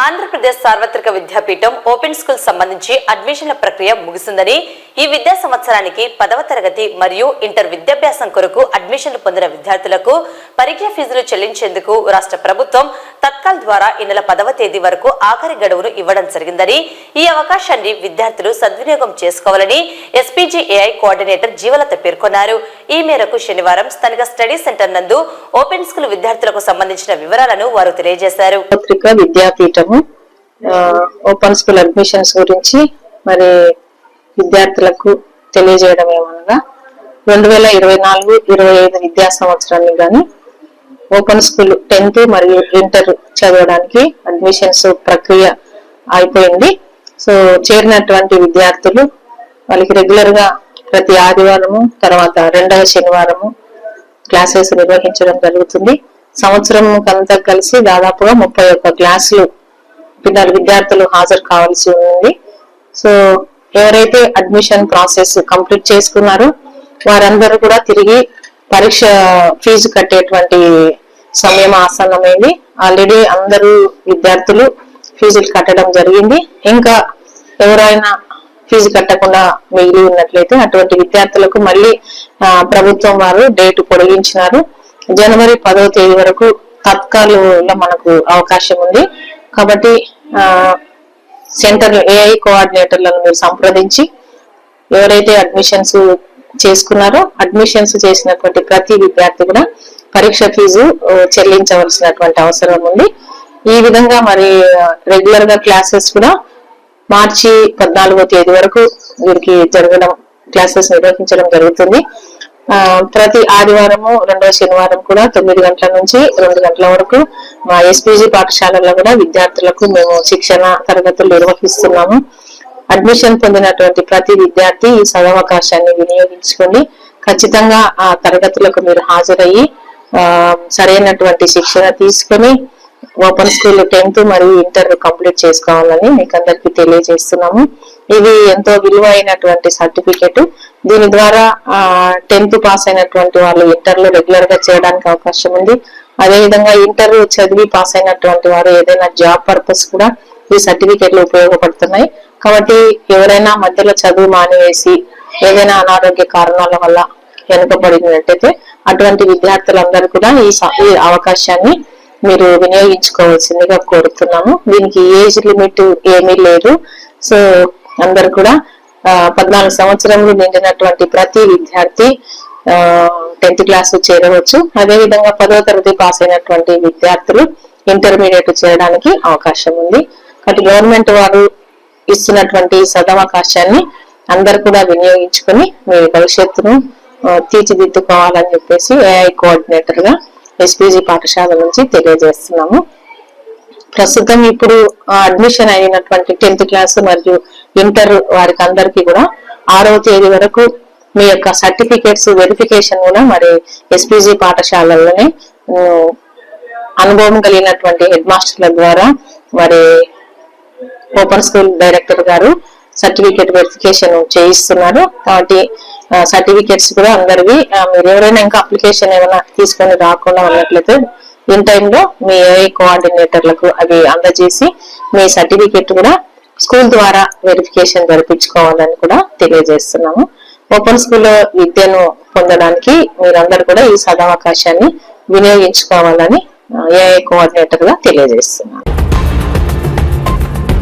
ఆంధ్రప్రదేశ్ సార్వత్రిక విద్యాపీఠం open school సంబంధించి అడ్మిషన్ల ప్రక్రియ ముగిసిందని ఈ విద్యా సంవత్సరానికి పదవ తరగతి మరియు ఇంటర్ విద్యాభ్యాసం కొరకు అడ్మిషన్లు పొందిన విద్యార్థులకు పరీక్ష ఫీజులు చెల్లించేందుకు రాష్ట్ర ప్రభుత్వం తత్కాల్ ద్వారా ఈ నెల పదవ తేదీ వరకు ఆఖరి గడువును ఇవ్వడం జరిగిందని ఈ అవకాశాన్ని విద్యార్థులు సద్వినియోగం చేసుకోవాలని ఎస్పీజీఏఐ కోఆర్డినేటర్ జీవలత పేర్కొన్నారు. ఈ మేరకు శనివారం స్థానిక స్టడీ సెంటర్ నందు ఓపెన్ స్కూల్ విద్యార్థులకు సంబంధించిన వివరాలను వారు తెలియజేశారు. విద్యాపీఠము ఓపెన్ స్కూల్ అడ్మిషన్స్ గురించి మరి విద్యార్థులకు తెలియజేయడం ఏమనగా రెండు వేల ఇరవై నాలుగు ఇరవై ఐదు విద్యా సంవత్సరానికి కానీ ఓపెన్ స్కూల్ టెన్త్ మరియు ఇంటర్ చదవడానికి అడ్మిషన్స్ ప్రక్రియ అయిపోయింది. సో చేరినటువంటి విద్యార్థులు వాళ్ళకి రెగ్యులర్గా ప్రతి ఆదివారము తర్వాత రెండవ శనివారము క్లాసెస్ నిర్వహించడం జరుగుతుంది. సంవత్సరం కంతా కలిసి దాదాపుగా ముప్పై ఒక్క క్లాసులు పిల్లలు విద్యార్థులు హాజరు కావాల్సి ఉంది. సో ఎవరైతే అడ్మిషన్ ప్రాసెస్ కంప్లీట్ చేసుకున్నారో వారందరూ కూడా తిరిగి పరీక్ష ఫీజు కట్టేటువంటి సమయం ఆసన్నమైంది. ఆల్రెడీ అందరూ విద్యార్థులు ఫీజులు కట్టడం జరిగింది. ఇంకా ఎవరైనా ఫీజు కట్టకుండా మిగిలి ఉన్నట్లయితే అటువంటి విద్యార్థులకు మళ్ళీ ప్రభుత్వం వారు డేట్ పొడిగించినారు. జనవరి పదవ తేదీ వరకు తత్కాలంలో మనకు అవకాశం ఉంది. కాబట్టి ఆ, సెంటర్ ఏఐ కోఆర్డినేటర్లను మీరు సంప్రదించి ఎవరైతే అడ్మిషన్స్ చేసుకున్నారో అడ్మిషన్స్ చేసినటువంటి ప్రతి విద్యార్థి కూడా పరీక్ష ఫీజు చెల్లించవలసినటువంటి అవసరం ఉంది. ఈ విధంగా మరి రెగ్యులర్గా క్లాసెస్ కూడా మార్చి పద్నాలుగో తేదీ వరకు వీరికి జరగడం క్లాసెస్ నిర్వహించడం జరుగుతుంది. ప్రతి ఆదివారము రెండవ శనివారం కూడా తొమ్మిది గంటల నుంచి రెండు గంటల వరకు మా ఎస్పీజీ పాఠశాలలో కూడా విద్యార్థులకు మేము శిక్షణ తరగతులు నిర్వహిస్తున్నాము. అడ్మిషన్ పొందినటువంటి ప్రతి విద్యార్థి ఈ సదవకాశాన్ని వినియోగించుకొని ఖచ్చితంగా ఆ తరగతులకు మీరు హాజరయ్యి సరైనటువంటి శిక్షణ తీసుకొని ఓపెన్ స్కూల్ టెన్త్ మరియు ఇంటర్ కంప్లీట్ చేసుకోవాలని మీకు అందరికి తెలియజేస్తున్నాము. ఇది ఎంతో విలువైనటువంటి సర్టిఫికెట్. దీని ద్వారా టెన్త్ పాస్ అయినటువంటి వాళ్ళు ఇంటర్లో రెగ్యులర్గా చేయడానికి అవకాశం ఉంది. అదే విధంగా ఇంటర్ చదివి పాస్ అయినటువంటి వారు ఏదైనా జాబ్ పర్పస్ కూడా ఈ సర్టిఫికేట్లు ఉపయోగపడుతున్నాయి. కాబట్టి ఎవరైనా మధ్యలో చదువు మానివేసి ఏదైనా అనారోగ్య కారణాల వల్ల వెనుకబడినట్టయితే అటువంటి విద్యార్థులందరూ కూడా ఈ స- ఈ అవకాశాన్ని మీరు వినియోగించుకోవాల్సిందిగా కోరుతున్నాము. దీనికి ఏజ్ లిమిట్ ఏమీ లేదు. సో అందరు కూడా పద్నాలుగు సంవత్సరములు నిండినటువంటి ప్రతి విద్యార్థి టెన్త్ క్లాస్ చేరవచ్చు. అదే విధంగా తరగతి పాస్ అయినటువంటి విద్యార్థులు ఇంటర్మీడియట్ చేయడానికి అవకాశం ఉంది. కాబట్టి గవర్నమెంట్ వారు ఇస్తున్నటువంటి సదవకాశాన్ని అందరు కూడా వినియోగించుకొని మీ భవిష్యత్తును తీర్చిదిద్దుకోవాలని చెప్పేసి ఏఐ కోఆర్డినేటర్గా ఎస్పీజీ పాఠశాల నుంచి తెలియజేస్తున్నాము. ప్రస్తుతం ఇప్పుడు అడ్మిషన్ అయినటువంటి టెన్త్ క్లాస్ మరియు ఇంటర్ వారికి అందరికీ కూడా ఆరవ తేదీ వరకు మీ యొక్క సర్టిఫికేట్స్ వెరిఫికేషన్ కూడా మరి ఎస్పీజీ పాఠశాలలోనే అనుభవం కలిగినటువంటి హెడ్ మాస్టర్ల ద్వారా మరి open school director garu certificate verification చేయిస్తున్నారు. కాబట్టి సర్టిఫికేట్స్ కూడా అందరివి మీరు ఎవరైనా ఇంకా అప్లికేషన్ ఏమైనా తీసుకొని రాకుండా ఉన్నట్లయితే ఇన్ టైంలో మీ ఏఐ కోఆర్డినేటర్లకు అవి అందజేసి మీ సర్టిఫికేట్ కూడా స్కూల్ ద్వారా వెరిఫికేషన్ జరిపించుకోవాలని కూడా తెలియజేస్తున్నాము. ఓపెన్ స్కూల్లో విద్యను పొందడానికి మీరందరూ కూడా ఈ సదావకాశాన్ని వినియోగించుకోవాలని ఏఐ కోఆర్డినేటర్గా తెలియజేస్తున్నాను.